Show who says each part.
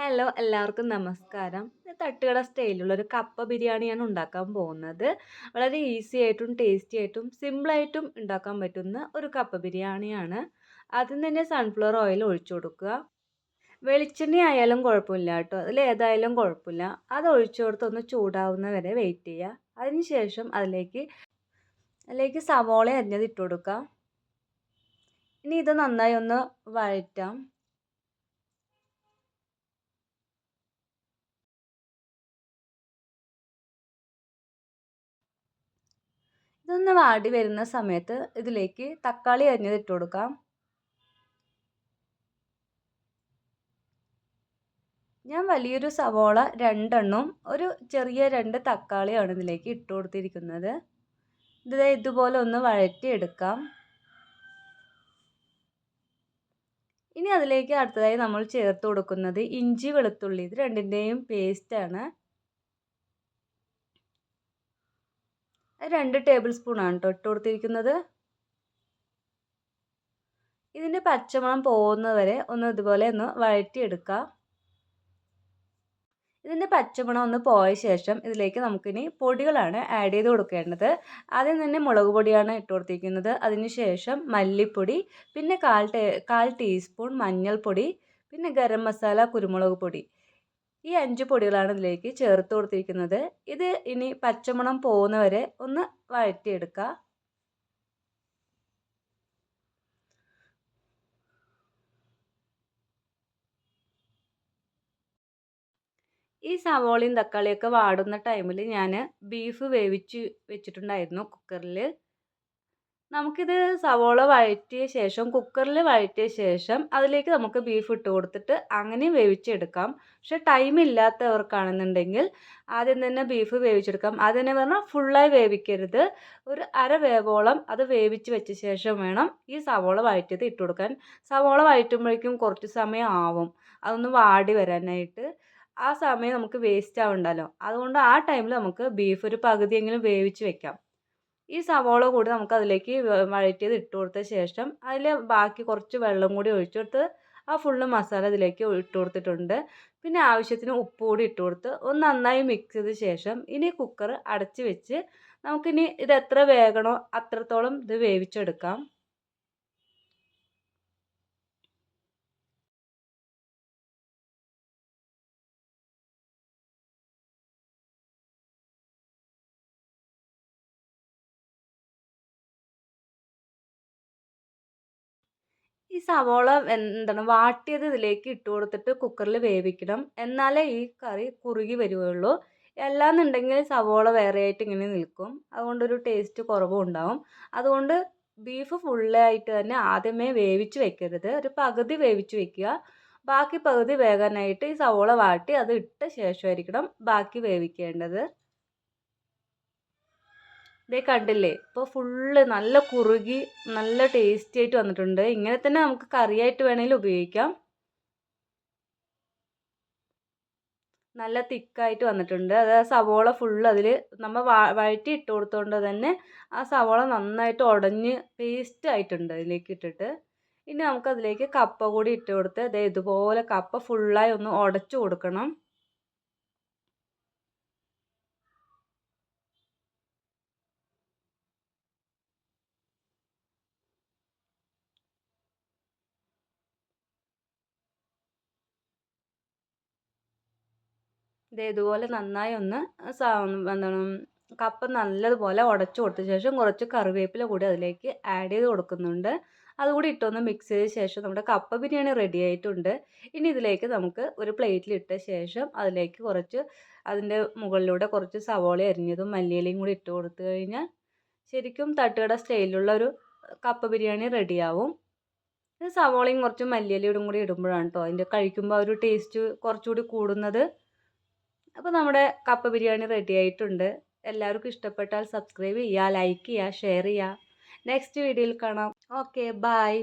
Speaker 1: Hello എല്ലാവർക്കും നമസ്കാരം. തട്ടുകട സ്റ്റൈലിലുള്ള ഒരു കപ്പ ബിരിയാണിയാണ് ഉണ്ടാക്കാൻ പോകുന്നത്. വളരെ ഈസി ആയിട്ടും ടേസ്റ്റി ആയിട്ടും സിമ്പിളായിട്ടും ഉണ്ടാക്കാൻ പറ്റുന്ന ഒരു കപ്പ ബിരിയാണിയാണ്. ആദ്യം തന്നെ സൺഫ്ലവർ ഓയിൽ ഒഴിച്ചു കൊടുക്കുക. വെളിച്ചെണ്ണ ആയാലും കുഴപ്പമില്ല കേട്ടോ. അതിൽ ഏതായാലും കുഴപ്പമില്ല. അത് ഒഴിച്ചു കൊടുത്ത് ഒന്ന് ചൂടാവുന്ന വരെ വെയിറ്റ് ചെയ്യുക. അതിനുശേഷം അതിലേക്ക് അതിലേക്ക് സവോള അരിഞ്ഞത് ഇട്ട് കൊടുക്കുക. ഇനി ഇത് നന്നായി ഒന്ന് വഴറ്റാം. ഇതൊന്ന് വാടി വരുന്ന സമയത്ത് ഇതിലേക്ക് തക്കാളി അരിഞ്ഞത് ഇട്ട് കൊടുക്കാം. ഞാൻ വലിയൊരു സവോള രണ്ടെണ്ണവും ഒരു ചെറിയ രണ്ട് തക്കാളിയാണ് ഇതിലേക്ക് ഇട്ട് കൊടുത്തിരിക്കുന്നത്. ഇത് ഇതുപോലെ ഒന്ന് വഴറ്റിയെടുക്കാം. ഇനി അതിലേക്ക് അടുത്തതായി നമ്മൾ ചേർത്ത് കൊടുക്കുന്നത് ഇഞ്ചി വെളുത്തുള്ളി. ഇത് രണ്ടിന്റെയും പേസ്റ്റാണ് രണ്ട് ടേബിൾ സ്പൂണാണ് കേട്ടോ ഇട്ട് കൊടുത്തിരിക്കുന്നത്. ഇതിന്റെ പച്ചമണം പോകുന്നത് വരെ ഒന്ന് ഇതുപോലെ ഒന്ന് വഴറ്റിയെടുക്കുക ഇതിന്റെ പച്ചമണം ഒന്ന് പോയ ശേഷം ഇതിലേക്ക് നമുക്കിനി പൊടികളാണ് ആഡ് ചെയ്ത് കൊടുക്കേണ്ടത്. ആദ്യം തന്നെ മുളക് പൊടിയാണ് ഇട്ട് കൊടുത്തിരിക്കുന്നത്. അതിന് ശേഷം മല്ലിപ്പൊടി പിന്നെ കാൽ കാൽ ടീസ്പൂൺ മഞ്ഞൾപ്പൊടി പിന്നെ ഗരം മസാല കുരുമുളക് പൊടി. ഈ അഞ്ച് പൊടികളാണ് ഇതിലേക്ക് ചേർത്ത് കൊടുത്തിരിക്കുന്നത്. ഇത് ഇനി പച്ചമണം പോകുന്നവരെ ഒന്ന് വഴറ്റിയെടുക്കുക. ഈ സവോളയും തക്കാളിയൊക്കെ വാടുന്ന ടൈമിൽ ഞാൻ ബീഫ് വേവിച്ച് വെച്ചിട്ടുണ്ടായിരുന്നു കുക്കറിൽ നമുക്കിത് സവോള വഴറ്റിയ ശേഷം കുക്കറിൽ വഴറ്റിയ ശേഷം അതിലേക്ക് നമുക്ക് ബീഫ് ഇട്ട് കൊടുത്തിട്ട് അങ്ങനെ വേവിച്ചെടുക്കാം. പക്ഷെ ടൈം ഇല്ലാത്തവർക്കാണെന്നുണ്ടെങ്കിൽ ആദ്യം തന്നെ ബീഫ് വേവിച്ചെടുക്കാം. തന്നെ പറഞ്ഞാൽ ഫുള്ളായി വേവിക്കരുത്. ഒരു അര വേവോളം അത് വേവിച്ച് വെച്ച ശേഷം വേണം ഈ സവോള വഴറ്റിയത് ഇട്ട് കൊടുക്കാൻ. സവോള വഴറ്റുമ്പോഴേക്കും കുറച്ച് സമയം ആവും. അതൊന്ന് വാടി വരാനായിട്ട്. ആ സമയം നമുക്ക് വേസ്റ്റ് ആവണ്ടല്ലോ. അതുകൊണ്ട് ആ ടൈമിൽ നമുക്ക് ബീഫ് ഒരു പകുതിയെങ്കിലും വേവിച്ച് വെക്കാം. ഈ സവോള കൂടി നമുക്ക് അതിലേക്ക് വഴറ്റിയത് ഇട്ട് കൊടുത്ത ശേഷം അതിൽ ബാക്കി കുറച്ച് വെള്ളം കൂടി ഒഴിച്ച് കൊടുത്ത് ആ ഫുള്ള് മസാല ഇതിലേക്ക് ഇട്ട് കൊടുത്തിട്ടുണ്ട്. പിന്നെ ആവശ്യത്തിന് ഉപ്പ് കൂടി ഇട്ട് കൊടുത്ത് ഒന്ന് നന്നായി മിക്സ് ചെയ്ത ശേഷം ഇനി കുക്കർ അടച്ച് വെച്ച് നമുക്കിനി ഇത് എത്ര വേകണോ അത്രത്തോളം ഇത് വേവിച്ചെടുക്കാം. ഈ സവോള എന്താണ് വാട്ടിയത് ഇതിലേക്ക് ഇട്ട് കൊടുത്തിട്ട് കുക്കറിൽ വേവിക്കണം. എന്നാലേ ഈ കറി കുറുകി വരികയുള്ളൂ. അല്ലാന്നുണ്ടെങ്കിൽ സവോള വേറെ ആയിട്ട് ഇങ്ങനെ നിൽക്കും. അതുകൊണ്ടൊരു ടേസ്റ്റ് കുറവും ഉണ്ടാവും. അതുകൊണ്ട് ബീഫ് ഫുള്ളായിട്ട് തന്നെ ആദ്യമേ വേവിച്ച് വെക്കരുത്. ഒരു പകുതി വേവിച്ച് വെക്കുക. ബാക്കി പകുതി വേകാനായിട്ട് ഈ സവോള വാട്ടി അത് ഇട്ട ശേഷമായിരിക്കണം ബാക്കി വേവിക്കേണ്ടത്. ഇതേ കണ്ടില്ലേ? ഇപ്പോൾ ഫുള്ള് നല്ല കുറുകി നല്ല ടേസ്റ്റി ആയിട്ട് വന്നിട്ടുണ്ട്. ഇങ്ങനെ തന്നെ നമുക്ക് കറിയായിട്ട് വേണമെങ്കിൽ ഉപയോഗിക്കാം. നല്ല തിക്കായിട്ട് വന്നിട്ടുണ്ട്. അത് ആ സവോള ഫുള്ള് അതിൽ നമ്മൾ വഴറ്റി ഇട്ട് കൊടുത്തുകൊണ്ട് തന്നെ ആ സവോള നന്നായിട്ട് ഉടഞ്ഞ് പേസ്റ്റ് ആയിട്ടുണ്ട് അതിലേക്ക് ഇട്ടിട്ട്. ഇനി നമുക്കതിലേക്ക് കപ്പ കൂടി ഇട്ട് കൊടുത്ത് അതേ ഇതുപോലെ കപ്പ ഫുള്ളായി ഒന്ന് ഉടച്ചു കൊടുക്കണം. ഇത് ഇതുപോലെ നന്നായി ഒന്ന് എന്താണ് കപ്പ നല്ലതുപോലെ ഉടച്ചു കൊടുത്ത ശേഷം കുറച്ച് കറിവേപ്പില കൂടി അതിലേക്ക് ആഡ് ചെയ്ത് കൊടുക്കുന്നുണ്ട്. അതുകൂടി ഇട്ടൊന്ന് മിക്സ് ചെയ്ത ശേഷം നമ്മുടെ കപ്പ ബിരിയാണി റെഡി ആയിട്ടുണ്ട്. ഇനി ഇതിലേക്ക് നമുക്ക് ഒരു പ്ലേറ്റിൽ ഇട്ട ശേഷം അതിലേക്ക് കുറച്ച് അതിന്റെ മുകളിലൂടെ കുറച്ച് സവോള അരിഞ്ഞതും മല്ലിയിലയും കൂടി ഇട്ട് കൊടുത്തു കഴിഞ്ഞാൽ ശരിക്കും തട്ടുകട സ്റ്റൈലിലുള്ള ഒരു കപ്പ ബിരിയാണി റെഡിയാവും ഇത് സവോളയും കുറച്ച് മല്ലിയിലയും കൂടി ഇടുമ്പോഴാണ് കേട്ടോ അതിന്റെ കഴിക്കുമ്പോൾ ആ ഒരു ടേസ്റ്റ് കുറച്ചുകൂടി കൂടുന്നത്. അപ്പോൾ നമ്മുടെ കപ്പ ബിരിയാണി റെഡി ആയിട്ടുണ്ട്. എല്ലാവർക്കും ഇഷ്ടപ്പെട്ടാൽ സബ്സ്ക്രൈബ് ചെയ്യുക ലൈക്ക് ചെയ്യുക ഷെയർ ചെയ്യുക. നെക്സ്റ്റ് വീഡിയോയിൽ കാണാം. Okay bye